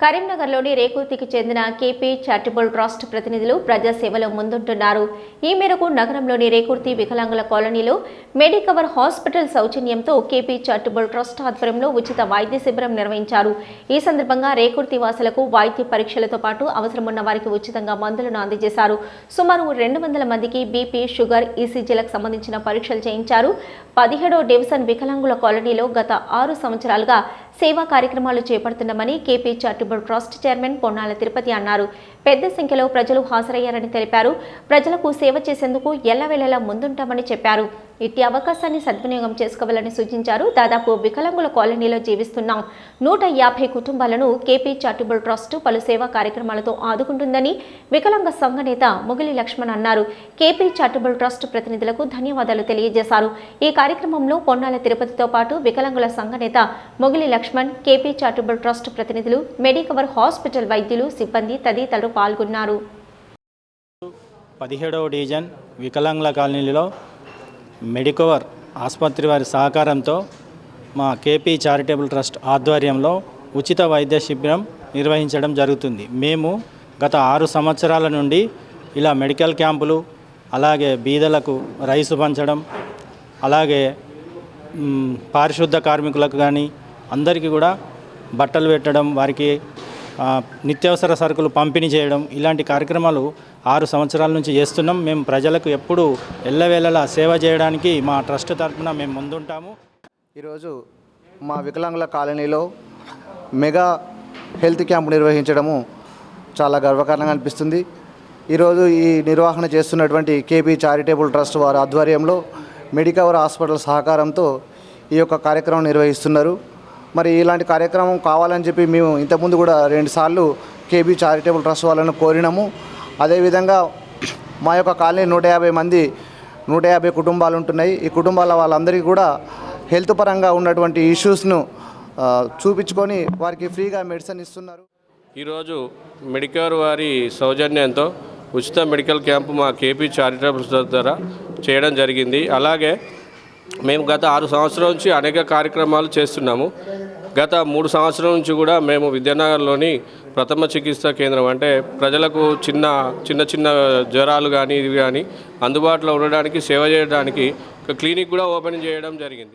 కరీంనగర్లోని రేకుర్తికి చెందిన KP charitable trust ప్రతినిధులు ప్రజాసేవలో ముందుంటున్నారు. ఈ మేరకు నగరంలోని రేకుర్తి వికలాంగుల కాలనీలో మెడికవర్ హాస్పిటల్ సౌజన్యంతో కేపీ చారిటబుల్ ట్రస్ట్ ఆధ్వర్యంలో ఉచిత వైద్య శిబిరం నిర్వహించారు. ఈ సందర్భంగా రేకుర్తి వాసులకు వైద్య పరీక్షలతో పాటు అవసరమున్న వారికి ఉచితంగా మందులను అందజేశారు. సుమారు రెండు వందల మందికి బీపీ షుగర్ ఈసీజీలకు సంబంధించిన పరీక్షలు చేయించారు. పదిహేడో డివిజన్ వికలాంగుల కాలనీలో గత ఆరు సంవత్సరాలుగా సేవా కార్యక్రమాలు చేపడుతున్నామని KP charitable trust chairman Ponnala Tirupati అన్నారు. పెద్ద సంఖ్యలో ప్రజలు హాజరయ్యారని తెలిపారు. ప్రజలకు సేవ చేసేందుకు ఎల్లవేళలా ముందుంటామని చెప్పారు. ఇట్టి అవకాశాన్ని సద్వినియోగం చేసుకోవాలని సూచించారు. దాదాపు వికలాంగుల కాలనీలో జీవిస్తున్న నూట యాభై కుటుంబాలను కేపీ చారిటబుల్ ట్రస్ట్ పలు సేవా కార్యక్రమాలతో ఆదుకుంటుందని వికలాంగ సంఘ నేత ముగిలి లక్ష్మణ్ అన్నారు. కేపీ చారిటబుల్ ట్రస్ట్ ప్రతినిధులకు ధన్యవాదాలు తెలియజేశారు. ఈ కార్యక్రమంలో పొన్నాల తిరుపతితో పాటు వికలాంగుల సంఘ నేత Mogili Laxman KP charitable trust ప్రతినిధులు మెడికవర్ హాస్పిటల్ వైద్యులు సిబ్బంది తదితరులు పాల్గొన్నారు. పదిహేడవ డివిజన్ వికలాంగుల కాలనీలో మెడికవర్ ఆసుపత్రి వారి సహకారంతో మా కేపీ చారిటబుల్ ట్రస్ట్ ఆధ్వర్యంలో ఉచిత వైద్య శిబిరం నిర్వహించడం జరుగుతుంది. మేము గత ఆరు సంవత్సరాల నుండి ఇలా మెడికల్ క్యాంపులు అలాగే బీదలకు రైసు పంచడం అలాగే పారిశుద్ధ కార్మికులకు కానీ అందరికీ కూడా బట్టలు పెట్టడం వారికి నిత్యావసర సరుకులు పంపిణీ చేయడం ఇలాంటి కార్యక్రమాలు ఆరు సంవత్సరాల నుంచి చేస్తున్నాం. మేము ప్రజలకు ఎప్పుడూ ఎల్లవేళలా సేవ చేయడానికి మా ట్రస్ట్ తరఫున మేము ముందుంటాము. ఈరోజు మా వికలాంగుల కాలనీలో మెగా హెల్త్ క్యాంప్ నిర్వహించడము చాలా గర్వకారణంగా అనిపిస్తుంది. ఈరోజు ఈ నిర్వహణ చేస్తున్నటువంటి కేపీ చారిటబుల్ ట్రస్ట్ వారి ఆధ్వర్యంలో మెడికవర్ హాస్పిటల్ సహకారంతో ఈ యొక్క కార్యక్రమం నిర్వహిస్తున్నారు. మరి ఇలాంటి కార్యక్రమం కావాలని చెప్పి మేము ఇంతకుముందు కూడా రెండుసార్లు కేబీ చారిటబుల్ ట్రస్ట్ వాళ్ళను కోరినాము. అదేవిధంగా మా యొక్క కాలనీ నూట యాభై మంది నూట యాభై కుటుంబాలు ఉంటున్నాయి. ఈ కుటుంబాల వాళ్ళందరికీ కూడా హెల్త్ పరంగా ఉన్నటువంటి ఇష్యూస్ను చూపించుకొని వారికి ఫ్రీగా మెడిసిన్ ఇస్తున్నారు. ఈరోజు మెడికేర్ వారి సౌజన్యంతో ఉచిత మెడికల్ క్యాంపు మా కేపీ చారిటబుల్ ట్రస్ట్ ద్వారా చేయడం జరిగింది. అలాగే మేము గత ఆరు సంవత్సరాల నుంచి అనేక కార్యక్రమాలు చేస్తున్నాము. గత మూడు సంవత్సరాల నుంచి కూడా మేము విద్యానగర్లోని ప్రథమ చికిత్సా కేంద్రం అంటే ప్రజలకు చిన్న చిన్న చిన్న జ్వరాలు కానీ ఇవి కానీ అందుబాటులో ఉండడానికి సేవ చేయడానికి ఒక క్లినిక్ కూడా ఓపెన్ చేయడం జరిగింది.